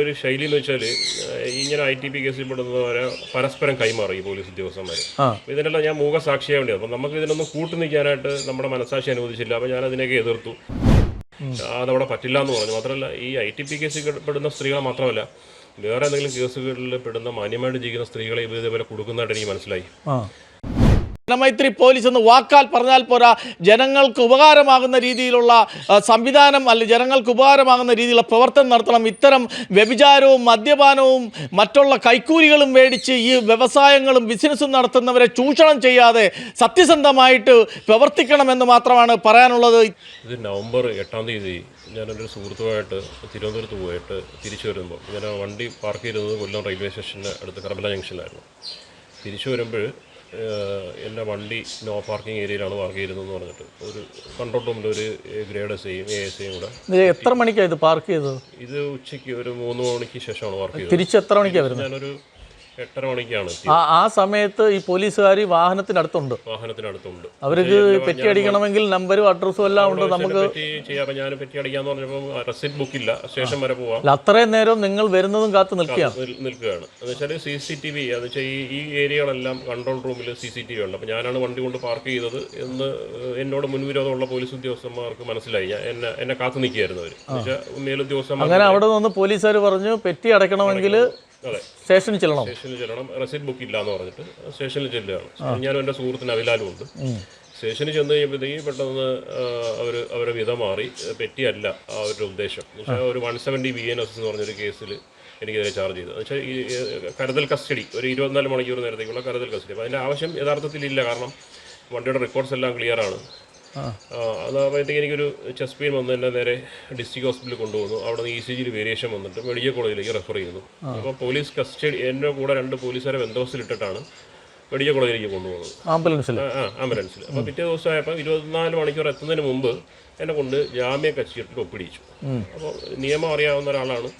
ഇവരുടെ ഒരു ശൈലി എന്ന് വെച്ചാൽ ഇങ്ങനെ ഐ ടി പി കേസിൽ പെടുന്നവരെ പരസ്പരം കൈമാറും ഈ പോലീസ് ഉദ്യോഗസ്ഥന്മാർ. ഇതിനെല്ലാം ഞാൻ മൂക സാക്ഷിയാവേണ്ടി അപ്പം നമുക്ക് ഇതിനൊന്നും കൂട്ടു നിൽക്കാനായിട്ട് നമ്മുടെ മനസാക്ഷി അനുവദിച്ചില്ല. അപ്പം ഞാൻ അതിനെയൊക്കെ എതിർത്തു. അതവിടെ പറ്റില്ല എന്ന് പറഞ്ഞു. മാത്രമല്ല ഈ ഐ ടി പി കേസിൽ പെടുന്ന സ്ത്രീകളെ മാത്രമല്ല വേറെ എന്തെങ്കിലും കേസുകളിൽ പെടുന്ന മാന്യമായിട്ട് ജീവിക്കുന്ന സ്ത്രീകളെ ഇതേപോലെ കൊടുക്കുന്നതായിട്ട് എനിക്ക് മനസ്സിലായി. ജനമൈത്രി പോലീസ് എന്ന് വാക്കാൽ പറഞ്ഞാൽ പോരാ ജനങ്ങൾക്ക് ഉപകാരമാകുന്ന രീതിയിലുള്ള സംവിധാനം അല്ലെ ജനങ്ങൾക്ക് ഉപകാരമാകുന്ന രീതിയിലുള്ള പ്രവർത്തനം നടത്തണം. ഇത്തരം വ്യഭിചാരവും മദ്യപാനവും മറ്റുള്ള കൈക്കൂലികളും മേടിച്ച് ഈ വ്യവസായങ്ങളും ബിസിനസ്സും നടത്തുന്നവരെ ചൂഷണം ചെയ്യാതെ സത്യസന്ധമായിട്ട് പ്രവർത്തിക്കണമെന്ന് മാത്രമാണ് പറയാനുള്ളത്. ഇത് നവംബർ എട്ടാം തീയതി ഞാനൊരു സുഹൃത്തുമായിട്ട് തിരുവനന്തപുരത്ത് പോയിട്ട് തിരിച്ചു വരുമ്പോൾ ഞാൻ വണ്ടി പാർക്ക് ചെയ്തത് കൊല്ലം റെയിൽവേ സ്റ്റേഷന്റെ അടുത്ത് കർബല ജംഗ്ഷനിലായിരുന്നു. തിരിച്ചു വരുമ്പോൾ എന്റെ വണ്ടി നോ പാർക്കിംഗ് ഏരിയയിലാണ് പാർക്ക് ചെയ്തതെന്ന് പറഞ്ഞിട്ട്. ഒരു കൺട്രോൾ റൂമിൽ ഒരു ഗ്രേഡ് എസ് ഐയും എ എസ് ഐയും കൂടെ എത്ര മണിക്കാണ് ഇത് പാർക്ക് ചെയ്തത്? ഇത് ഉച്ചയ്ക്ക് ഒരു മൂന്ന് മണിക്ക് ശേഷമാണ് പാർക്ക് ചെയ്തത്. തിരിച്ച് എത്ര മണിക്കാണ് വരുന്നത്? ഞാനൊരു എട്ടര മണിക്കാണ് ആ ആ സമയത്ത് ഈ പോലീസുകാർ വാഹനത്തിനടുത്തുണ്ട്. വാഹനത്തിനടുത്തുണ്ട്. അവർക്ക് പെറ്റി അടിക്കണമെങ്കിൽ നമ്പരും അഡ്രസ്സും എല്ലാം ഉണ്ട്. നമുക്ക് പറ്റി ചെയ്യാം. അപ്പം ഞാൻ പറ്റി അടിക്കാന്ന് പറഞ്ഞപ്പോൾ റെസിറ്റ് ബുക്കില്ല സ്റ്റേഷൻ വരെ പോവാം. അല്ല, അത്രയും നേരം നിങ്ങൾ വരുന്നതും കാത്തു നിൽക്കുകയാണ് നിൽ- നിൽക്കുകയാണ്. എന്ന് വെച്ചാൽ സി സി ടി വി എന്ന് വെച്ചാൽ ഈ ഈ ഏരിയകളെല്ലാം കൺട്രോൾ റൂമിൽ സി സി ടി വി ഉണ്ട്. അപ്പോൾ ഞാനാണ് വണ്ടി കൊണ്ട് പാർക്ക് ചെയ്തത് എന്ന് എന്നോട് മുൻവിരോധമുള്ള പോലീസ് ഉദ്യോഗസ്ഥന്മാർക്ക് മനസ്സിലായി. ഞാൻ എന്നെ എന്നെ കാത്തു നിൽക്കുകയായിരുന്നു അവർ എന്ന് വെച്ചാൽ മേലുദ്യോഗസ്ഥന്മാർ അങ്ങനെ അവിടെ നിന്ന് പോലീസുകാർ പറഞ്ഞു പെറ്റി അടയ്ക്കണമെങ്കിൽ സ്റ്റേഷനിൽ ചെല്ലണം. സ്റ്റേഷനിൽ ചെല്ലണം. റെസിറ്റ് ബുക്ക് ഇല്ല എന്ന് പറഞ്ഞിട്ട് സ്റ്റേഷനിൽ ചെല്ലുകയാണ്. ഞാനും എന്റെ സുഹൃത്തിന് അവിലാലും ഉണ്ട്. സ്റ്റേഷനിൽ ചെന്ന് കഴിയുമ്പോഴത്തേക്ക് പെട്ടെന്ന് അവർ അവരെ വിധ മാറി. പറ്റിയല്ല ആ ഒരു ഉദ്ദേശം. പക്ഷേ ഒരു one seventy B N S എന്ന് പറഞ്ഞൊരു കേസിൽ എനിക്കെതിരെ ചാർജ് ചെയ്തു. എന്ന് വെച്ചാൽ ഈ കരുതൽ കസ്റ്റഡി ഒരു ഇരുപത്തിനാല് മണിക്കൂർ നേരത്തേക്കുള്ള കരുതൽ കസ്റ്റഡി അപ്പോൾ അതിന്റെ ആവശ്യം യഥാർത്ഥത്തിലില്ല കാരണം വണ്ടിയുടെ റെക്കോർഡ്സ് എല്ലാം ക്ലിയറാണ്. അതാകുമ്പോഴത്തേക്ക് എനിക്കൊരു ചെസ്റ്റ് പെയിൻ വന്ന് എന്നെ നേരെ ഡിസ്ട്രിക്ട് ഹോസ്പിറ്റലിൽ കൊണ്ടുവന്നു. അവിടെ നിന്ന് ഇ സി ജിയിൽ വേരിയേഷൻ വന്നിട്ട് മെഡിക്കൽ കോളേജിലേക്ക് റെഫർ ചെയ്യുന്നു. അപ്പോൾ പോലീസ് കസ്റ്റഡി എന്റെ കൂടെ രണ്ട് പോലീസുകാരെ ഇട്ടിട്ടാണ് മെഡിക്കൽ കോളേജിലേക്ക് കൊണ്ടുപോകുന്നത്. ആംബുലൻസിൽ ആ ആംബുലൻസിൽ അപ്പോൾ പിറ്റേ ദിവസമായപ്പോൾ ഇരുപത്തിനാല് മണിക്കൂർ എത്തുന്നതിന് മുമ്പ് എന്നെ കൊണ്ട് ജാമ്യ കക്ഷിയിട്ട് ഒപ്പിടിച്ചു. അപ്പോൾ നിയമം അറിയാവുന്ന ഒരാളാണ്.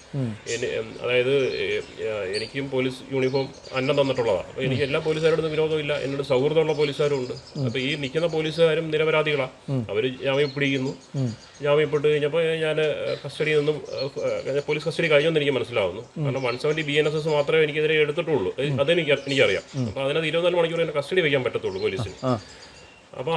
അതായത് എനിക്കും പോലീസ് യൂണിഫോം അന്നം തന്നിട്ടുള്ളതാണ് അപ്പോൾ എനിക്ക് എല്ലാ പോലീസുകാരോടും വിരോധമില്ല. എന്നോട് സൗഹൃദമുള്ള പോലീസുകാരും ഉണ്ട് അപ്പോൾ ഈ നിൽക്കുന്ന പോലീസുകാരും നിരപരാധികളാണ് അവർ ജാമ്യം പിടിക്കുന്നു ജാമ്യപ്പെട്ട് കഴിഞ്ഞപ്പോൾ ഞാൻ കസ്റ്റഡിയിൽ നിന്നും പോലീസ് കസ്റ്റഡി കഴിഞ്ഞെന്ന് എനിക്ക് മനസ്സിലാവുന്നു. കാരണം one seventy B N S S മാത്രമേ എനിക്കെതിരെ എടുത്തിട്ടുള്ളൂ. അത് അതെനിക്ക് എനിക്കറിയാം. അപ്പോൾ അതിനകത്ത് ഇരുപത്തിനാല് മണിക്കൂർ എന്നെ കസ്റ്റഡി വയ്ക്കാൻ പറ്റത്തുള്ളൂ പോലീസിന്. അപ്പോൾ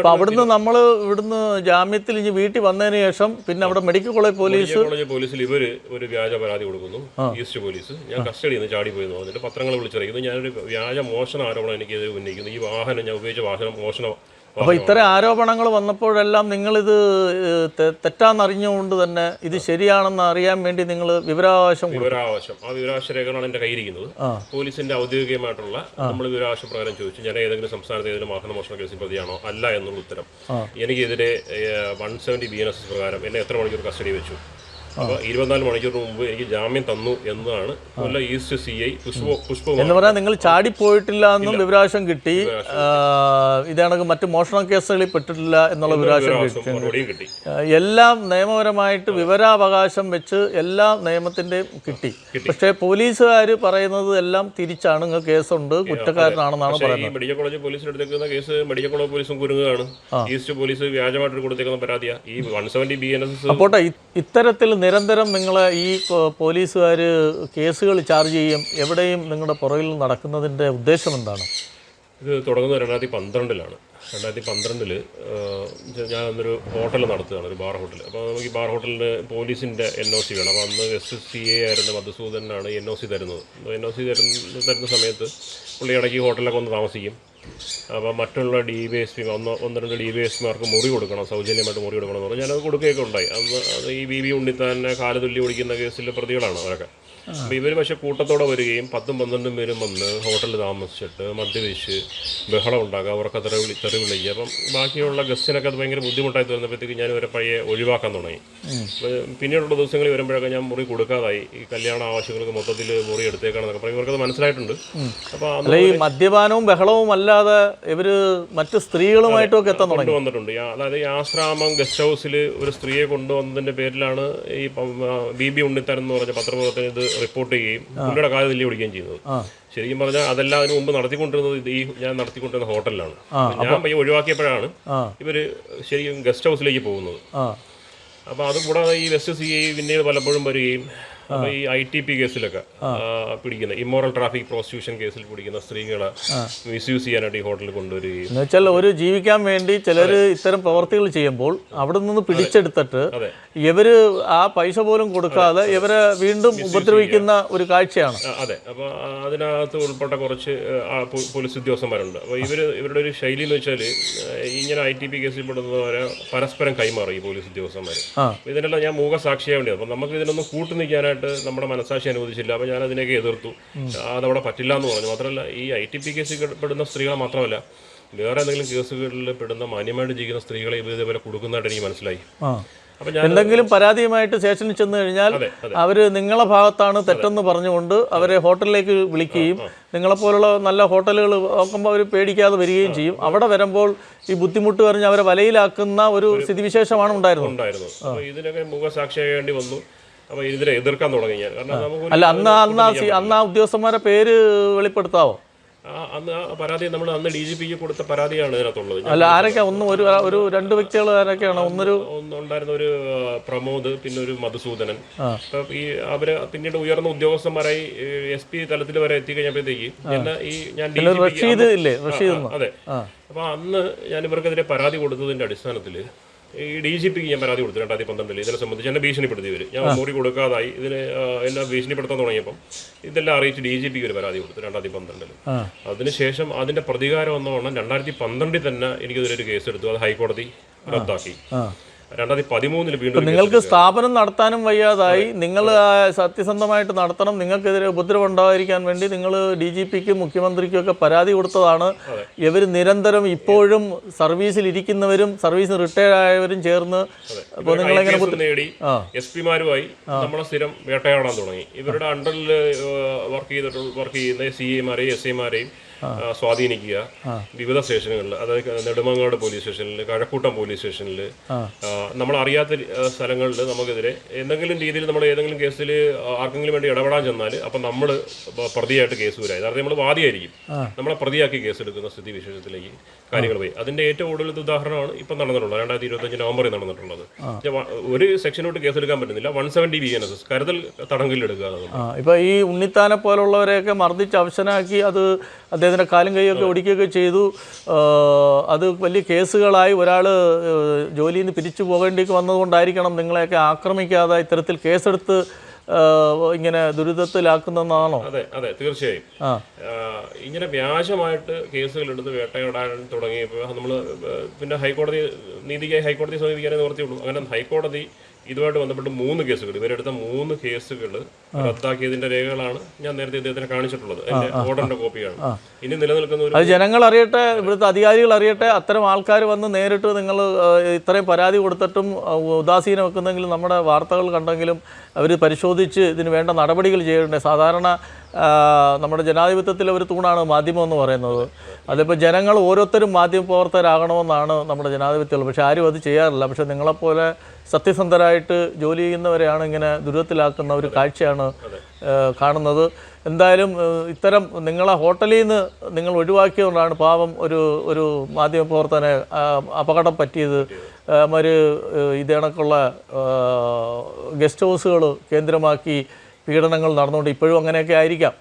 അപ്പൊ അവിടുന്ന് നമ്മൾ ഇവിടുന്ന് ജാമ്യത്തിൽ ഇനി വീട്ടിൽ വന്നതിന് ശേഷം പിന്നെ അവിടെ മെഡിക്കൽ കോളേജ് പോലീസ് കോളേജ് പോലീസിൽ ഇവർ ഒരു വ്യാജ പരാതി കൊടുക്കുന്നു ഈസ്റ്റ് പോലീസ്. ഞാൻ കസ്റ്റഡിയിൽ നിന്ന് ചാടി പോയി പറഞ്ഞിട്ട് പത്രങ്ങൾ വിളിച്ചറിയിക്കുന്നു. ഞാനൊരു വ്യാജ മോഷണ ആരോപണം എനിക്കെതിരെ ഉന്നയിക്കുന്നു. ഈ വാഹനം ഞാൻ ഉപയോഗിച്ച വാഹനം മോഷണ അപ്പൊ ഇത്തരം ആരോപണങ്ങൾ വന്നപ്പോഴെല്ലാം നിങ്ങളിത് തെറ്റാന്നറിഞ്ഞുകൊണ്ട് തന്നെ ഇത് ശരിയാണെന്ന് അറിയാൻ വേണ്ടി നിങ്ങൾ വിവരാവകാശം വിവരാവകാശം. ആ വിവരാവകാശ രേഖകളാണ് എന്റെ കയ്യിരിക്കുന്നത് പോലീസിന്റെ ഔദ്യോഗികമായിട്ടുള്ള നമ്മൾ വിവരാവകാശ പ്രകാരം ചോദിച്ചു. ഞാൻ ഏതെങ്കിലും സംസ്ഥാനത്ത് ഏതെങ്കിലും വാഹന മോഷണ കേസിൽ പ്രതിയാണോ? അല്ല എന്നുള്ള ഉത്തരം. എനിക്കെതിരെ one seventy B N S പ്രകാരം എന്നെ എത്ര മണിക്കൂർ കസ്റ്റഡി വെച്ചു? അപ്പോൾ ഇരുപത്തിനാല് മണിക്കൂറിന് മുമ്പ് എനിക്ക് ജാമ്യം തന്നു എന്നതാണ് Kollam east C I Pushpa Pushpakumar എന്ന് പറഞ്ഞാൽ നിങ്ങൾ ചാടിപ്പോയിട്ടില്ല എന്നും വിവരാശം കിട്ടി. ഇതാണെങ്കിൽ മറ്റു മോഷണ കേസുകളിൽ പെട്ടിട്ടില്ല എന്നുള്ള വിവരാവകാശം കിട്ടി. എല്ലാം നിയമപരമായിട്ട് വിവരാവകാശം വെച്ച് എല്ലാ നിയമത്തിന്റെയും കിട്ടി. പക്ഷേ പോലീസുകാർ പറയുന്നത് എല്ലാം തിരിച്ചാണ്. നിങ്ങൾ കേസുണ്ട്. കുറ്റക്കാരനാണെന്നാണ് പറയുന്നത്. മെഡിക്കൽ കോളേജ് പോലീസിന് എടുത്തേക്കുന്ന കേസ് മെഡിക്കൽ കോളേജ് പോലീസും കുരുങ്ങുകയാണ്. ഈസ്റ്റ് പോലീസ് വ്യാജമായിട്ട് കൊടുത്തേക്കുന്ന പരാതിയാണ് ഈ one seventy B N S S ഇത്തരത്തിൽ നിരന്തരം നിങ്ങൾ ഈ പോലീസുകാർ കേസുകൾ ചാർജ് ചെയ്യും എവിടെയും നിങ്ങളുടെ പുറകിൽ നടക്കുന്നതിന്റെ ഉദ്ദേശം എന്താണ്? ഇത് തുടങ്ങുന്നത് രണ്ടായിരത്തി പന്ത്രണ്ടിലാണ്. രണ്ടായിരത്തി പന്ത്രണ്ടിൽ ഞാൻ അന്നൊരു ഹോട്ടൽ നടത്തുകയാണ് ഒരു ബാർ ഹോട്ടൽ അപ്പോൾ നമുക്ക് ഈ ബാർ ഹോട്ടലിന് പോലീസിന്റെ എൻ ഒ സി വേണം. അപ്പോൾ അന്ന് എസ് സി എ ആയിരുന്ന മധുസൂദനാണ് എൻ ഒ സി തരുന്നത്. എൻ ഒ സി തരുന്ന തരുന്ന സമയത്ത് പുള്ളി ഇടയ്ക്ക് ഹോട്ടലിലൊക്കെ ഒന്ന് താമസിക്കും. അപ്പോൾ മറ്റുള്ള ഡി വി എസ് പി ഒന്ന് ഒന്ന് രണ്ട് ഡി വി എസ് പിമാർക്ക് മുറി കൊടുക്കണം സൗജന്യമായിട്ട് മുറി കൊടുക്കണം എന്ന് പറഞ്ഞാൽ ഞാനത് കൊടുക്കുകയൊക്കെ ഉണ്ടായി. അത് ഈ ബി ബി ഉണ്ണിത്താനെ കാൽ ഓടിക്കുന്ന കേസിലെ പ്രതികളാണ് അവരൊക്കെ. അപ്പോൾ ഇവർ പക്ഷെ കൂട്ടത്തോടെ വരികയും പത്തും പന്ത്രണ്ടും പേരും വന്ന് ഹോട്ടലിൽ താമസിച്ചിട്ട് മദ്യപിച്ച് ബഹളം ഉണ്ടാക്കുക അവർക്ക് തെറി വിളി തെറി വിളിക്കുക അപ്പം ബാക്കിയുള്ള ഗസ്റ്റിനൊക്കെ അത് ഭയങ്കര ബുദ്ധിമുട്ടായി തീർന്നപ്പോഴത്തേക്ക് ഞാൻ ഇവരെ പയ്യെ ഒഴിവാക്കാൻ തുടങ്ങി. പിന്നീടുള്ള ദിവസങ്ങളിൽ വരുമ്പോഴൊക്കെ ഞാൻ മുറി കൊടുക്കാതായി. ഈ കല്യാണ ആവശ്യങ്ങൾക്ക് മൊത്തത്തിൽ മുറി എടുത്തേക്കാണെന്നൊക്കെ പറയും. ഇവർക്കത് മനസ്സിലായിട്ടുണ്ട്. അപ്പോൾ ഈ മദ്യപാനവും ബഹളവും അല്ലാതെ ഇവർ മറ്റ് സ്ത്രീകളുമായിട്ടൊക്കെ എത്താൻ തുടങ്ങി. കൊണ്ടുവന്നിട്ടുണ്ട്. അതായത് ഈ ആശ്രാമം ഗസ്റ്റ് ഹൗസിൽ ഒരു സ്ത്രീയെ കൊണ്ടുവന്നതിന്റെ പേരിലാണ് ഈ ബി ബി ഉണ്ണിത്തരൻ എന്ന് പറഞ്ഞ പത്രപ്രവർത്തകൻ ഇത് റിപ്പോർട്ട് ചെയ്യുകയും പുള്ളിയുടെ കാൽ തല്ലി പിടിക്കുകയും ചെയ്യുന്നത് ശരിക്കും പറഞ്ഞാൽ അതെല്ലാം അതിന് മുമ്പ് നടത്തിക്കൊണ്ടിരുന്നത് ഈ ഞാൻ നടത്തിക്കൊണ്ടിരുന്ന ഹോട്ടലിലാണ്. ഞാൻ പയ്യെ ഒഴിവാക്കിയപ്പോഴാണ് ഇവർ ശരിക്കും ഗസ്റ്റ് ഹൗസിലേക്ക് പോകുന്നത്. അപ്പോൾ അപ്പോൾ അതുകൂടാതെ ഈ വെസ്റ്റ് സി ഐ പിന്നീട് പലപ്പോഴും വരികയും അപ്പോൾ ഈ ഐ ടി പി കേസിലൊക്കെ പിടിക്കുന്ന ഇമ്മോറൽ ട്രാഫിക് പ്രോസിക്യൂഷൻ കേസിൽ പിടിക്കുന്ന സ്ത്രീകളെ മിസ്യൂസ് ചെയ്യാനായിട്ട് ഈ ഹോട്ടലിൽ കൊണ്ടുവരികയും എന്നുവെച്ചാൽ ഒരു ജീവിക്കാൻ വേണ്ടി ചിലർ ഇത്തരം പ്രവർത്തികൾ ചെയ്യുമ്പോൾ അവിടെ നിന്ന് പിടിച്ചെടുത്തിട്ട്. ഇവർ ആ പൈസ പോലും കൊടുക്കാതെ ഇവരെ വീണ്ടും ഉപദ്രവിക്കുന്ന ഒരു കാഴ്ചയാണ്. അതെ. അപ്പൊ അതിനകത്ത് ഉൾപ്പെട്ട കുറച്ച് പോലീസ് ഉദ്യോഗസ്ഥന്മാരുണ്ട്. അപ്പൊ ഇവർ ഇവരുടെ ഒരു ശൈലി എന്ന് വെച്ചാൽ ഇങ്ങനെ ഐ ടി പി കേസിൽ പെടുന്നവരെ പരസ്പരം കൈമാറി ഈ പോലീസ് ഉദ്യോഗസ്ഥന്മാര്. ഇതിനെല്ലാം ഞാൻ മൂക സാക്ഷിയാവേണ്ടത് അപ്പൊ നമുക്ക് ഇതിനൊന്നും കൂട്ടു നിൽക്കാനായിട്ട് നമ്മുടെ മനസാക്ഷി അനുവദിച്ചില്ല. അപ്പോൾ ഞാൻ അതിനെയൊക്കെ എതിർത്തു. അതവിടെ പറ്റില്ല എന്ന് പറഞ്ഞു. മാത്രമല്ല ഈ ഐ ടി പി കേസിൽ പെടുന്ന സ്ത്രീകളെ മാത്രമല്ല വേറെ എന്തെങ്കിലും കേസുകളിൽ പെടുന്ന മാന്യമായിട്ട് ജീവിക്കുന്ന സ്ത്രീകളെ ഇതേപോലെ കൊടുക്കുന്നതായിട്ട് എനിക്ക് മനസ്സിലായി. എന്തെങ്കിലും പരാതിയുമായിട്ട് സ്റ്റേഷനിൽ ചെന്ന് കഴിഞ്ഞാൽ അവർ നിങ്ങളെ ഭാഗത്താണ് തെറ്റെന്ന് പറഞ്ഞുകൊണ്ട് അവരെ ഹോട്ടലിലേക്ക് വിളിക്കുകയും നിങ്ങളെപ്പോലുള്ള നല്ല ഹോട്ടലുകൾ നോക്കുമ്പോൾ അവർ പേടിക്കാതെ വരികയും ചെയ്യും. അവിടെ വരുമ്പോൾ ഈ ബുദ്ധിമുട്ട് പറഞ്ഞ് അവരെ വലയിലാക്കുന്ന ഒരു സ്ഥിതിവിശേഷമാണ് ഉണ്ടായിരുന്നത്. ഉണ്ടായിരുന്നു മുഖസാക്ഷിയായി ഇതിനൊക്കെ മുഖസാക്ഷിയാകേണ്ടി വന്നു. അപ്പോൾ ഇതിനെ എതിർക്കാൻ തുടങ്ങി ഞാൻ. കാരണം നമുക്ക് അല്ല അന്ന് അന്ന് ആ സി- അന്ന് ആ ഉദ്യോഗസ്ഥന്മാരെ പേര് വെളിപ്പെടുത്താവോ? അന്ന് ആ പരാതി നമ്മൾ അന്ന് ഡി ജി പിക്ക് കൊടുത്ത പരാതിയാണ് ഇതിനകത്തുള്ളത്. ഞാൻ അല്ല ആരൊക്കെ? ഒന്ന് ഒരു ഒരു രണ്ട് വ്യക്തികൾ ആരൊക്കെയാണ്? ഒന്നൊരു ഒന്നുണ്ടായിരുന്ന ഒരു ആ, പ്രമോദ് പിന്നെ ഒരു മധുസൂദനൻ. അപ്പൊ ഈ അവർ പിന്നീട് ഉയർന്ന ഉദ്യോഗസ്ഥന്മാരായി എസ് പി തലത്തിൽ വരെ എത്തിക്കഴിഞ്ഞപ്പോഴത്തേക്ക് എന്നെ ഈ ഞാൻ ഡി ജി റഷീദ് ഇല്ലേ? റഷീദ് അതെ. അപ്പൊ അന്ന് ഞാൻ ഇവർക്കെതിരെ പരാതി കൊടുത്തതിന്റെ അടിസ്ഥാനത്തിൽ ഈ ഡി ജി പിക്ക് ഞാൻ പരാതി കൊടുത്തു രണ്ടായിരത്തി പന്ത്രണ്ടിൽ ഇതിനെ സംബന്ധിച്ച് എന്നെ ഭീഷണിപ്പെടുത്തി ഇവർ ഞാൻ മുറി കൊടുക്കാതായി ഇതിന് എന്നെ ഭീഷണിപ്പെടുത്താൻ തുടങ്ങിയപ്പം ഇതെല്ലാം അറിയിച്ച് ഡി ജി പിക്ക് ഒരു പരാതി കൊടുത്തു രണ്ടായിരത്തി പന്ത്രണ്ടിൽ. അതിനുശേഷം അതിന്റെ പ്രതികാരം എന്നോണം രണ്ടായിരത്തി പന്ത്രണ്ടിൽ തന്നെ എനിക്കതിലൊരു കേസ് എടുത്തു അത് ഹൈക്കോടതി റദ്ദാക്കി. രണ്ടായിരത്തി പതിമൂന്നിൽ വീണ്ടും നിങ്ങൾക്ക് സ്ഥാപനം നടത്താനും വയ്യാതായി. നിങ്ങൾ സത്യസന്ധമായിട്ട് നടത്തണം. നിങ്ങൾക്കെതിരെ ഉപദ്രവം ഉണ്ടാകാതിരിക്കാൻ വേണ്ടി നിങ്ങൾ ഡി ജി പിക്കും മുഖ്യമന്ത്രിക്കും ഒക്കെ പരാതി കൊടുത്തതാണ്. ഇവർ നിരന്തരം ഇപ്പോഴും സർവീസിൽ ഇരിക്കുന്നവരും സർവീസിൽ റിട്ടയർ ആയവരും ചേർന്ന് അപ്പോൾ നിങ്ങളെങ്ങനെ നേടി. എസ് പിമാരുമായി നമ്മളെ സ്ഥിരം വേട്ടയാടാൻ തുടങ്ങി. ഇവരുടെ അണ്ടറിൽ വർക്ക് ചെയ്തിട്ടുള്ള വർക്ക് ചെയ്യുന്ന സി എമാരെയും എസ് ഐമാരെയും സ്വാധീനിക്കുക. വിവിധ സ്റ്റേഷനുകളിൽ അതായത് നെടുമങ്ങാട് പോലീസ് സ്റ്റേഷനിൽ കഴക്കൂട്ടം പോലീസ് സ്റ്റേഷനിൽ നമ്മൾ അറിയാത്ത സ്ഥലങ്ങളിൽ നമുക്കെതിരെ എന്തെങ്കിലും രീതിയിൽ നമ്മൾ ഏതെങ്കിലും കേസിൽ ആർക്കെങ്കിലും വേണ്ടി ഇടപെടാൻ ചെന്നാൽ അപ്പം നമ്മൾ പ്രതിയായിട്ട് കേസ് വരാം. യഥാർത്ഥം നമ്മൾ വാദിയായിരിക്കും. നമ്മളെ പ്രതിയാക്കി കേസെടുക്കുന്ന സ്ഥിതി വിശേഷത്തിലേക്ക് കാര്യങ്ങൾ പോയി. അതിന്റെ ഏറ്റവും കൂടുതൽ ഉദാഹരണമാണ് ഇപ്പം നടന്നിട്ടുള്ളത്. രണ്ടായിരത്തി ഇരുപത്തഞ്ച് നവംബറിൽ നടന്നിട്ടുള്ളത്. ഒരു സെക്ഷനോട്ട് കേസെടുക്കാൻ പറ്റുന്നില്ല. One seventy B N S S. കരുതൽ തടങ്കലിലെടുക്കുക ഇപ്പോൾ ഈ ഉണ്ണിത്താനെ പോലുള്ളവരെയൊക്കെ മർദ്ദിച്ച് അവശനാക്കി അത് അദ്ദേഹത്തിന്റെ കാലും കൈയൊക്കെ ഒടിക്കുകയൊക്കെ ചെയ്തു. അത് വലിയ കേസുകളായി ഒരാൾ ജോലിയിൽ നിന്ന് പിരിച്ചു പോകേണ്ടി വന്നതുകൊണ്ടായിരിക്കണം നിങ്ങളെയൊക്കെ ആക്രമിക്കാതെ ഇത്തരത്തിൽ കേസെടുത്ത് ഇങ്ങനെ ദുരിതത്തിലാക്കുന്നതെന്നാണോ? അതെ അതെ തീർച്ചയായും. ഇങ്ങനെ വ്യാജമായിട്ട് കേസുകൾ എടുത്ത് വേട്ടയാടാൻ തുടങ്ങിയപ്പോൾ നമ്മൾ പിന്നെ ഹൈക്കോടതി നീതിക്കായി ഹൈക്കോടതി സമീപിക്കാനേ നിവർത്തിയുള്ളൂ അങ്ങനെ ഹൈക്കോടതി ഇതുമായിട്ട് ബന്ധപ്പെട്ട് മൂന്ന് കേസുകൾ ഇവരെടുത്ത മൂന്ന് കേസുകൾ റദ്ദാക്കിയതിന്റെ രേഖകളാണ് ഞാൻ നേരത്തെ ഇദ്ദേഹത്തിന് കാണിച്ചിട്ടുള്ളത്. എന്റെ ഓർഡറിന്റെ കോപ്പിയാണ് ഇനി നിലനിൽക്കുന്ന ഒരു അത് ജനങ്ങൾ അറിയട്ടെ ഇവിടുത്തെ അധികാരികൾ അറിയട്ടെ അത്തരം ആൾക്കാർ വന്ന് നേരിട്ട് നിങ്ങൾ ഇത്രയും പരാതി കൊടുത്തിട്ടും ഉദാസീനം വെക്കുന്നെങ്കിലും നമ്മുടെ വാർത്തകൾ കണ്ടെങ്കിലും അവർ പരിശോധിച്ച് ഇതിന് വേണ്ട നടപടികൾ ചെയ്യേണ്ടേ? സാധാരണ നമ്മുടെ ജനാധിപത്യത്തിലെ ഒരു തൂണാണ് മാധ്യമം എന്ന് പറയുന്നത്. അതിപ്പോൾ ജനങ്ങൾ ഓരോരുത്തരും മാധ്യമ പ്രവർത്തകരാകണമെന്നാണ് നമ്മുടെ ജനാധിപത്യമുള്ളത്. പക്ഷേ ആരും അത് ചെയ്യാറില്ല. പക്ഷേ നിങ്ങളെപ്പോലെ സത്യസന്ധരായിട്ട് ജോലി ചെയ്യുന്നവരെയാണ് ഇങ്ങനെ ദുരിതത്തിലാക്കുന്ന ഒരു കാഴ്ചയാണ് ആ, കാണുന്നത്. എന്തായാലും ഇത്തരം നിങ്ങളെ ഹോട്ടലിൽ നിന്ന് നിങ്ങൾ ഒഴിവാക്കിയതുകൊണ്ടാണ് പാവം ഒരു ഒരു മാധ്യമപ്രവർത്തനെ അപകടം പറ്റിയത്. ഒരു ഇതേ കണക്കുള്ള ഗസ്റ്റ് ഹൗസുകൾ കേന്ദ്രമാക്കി പീഡനങ്ങൾ നടന്നുകൊണ്ട് ഇപ്പോഴും അങ്ങനെയൊക്കെ ആയിരിക്കാം.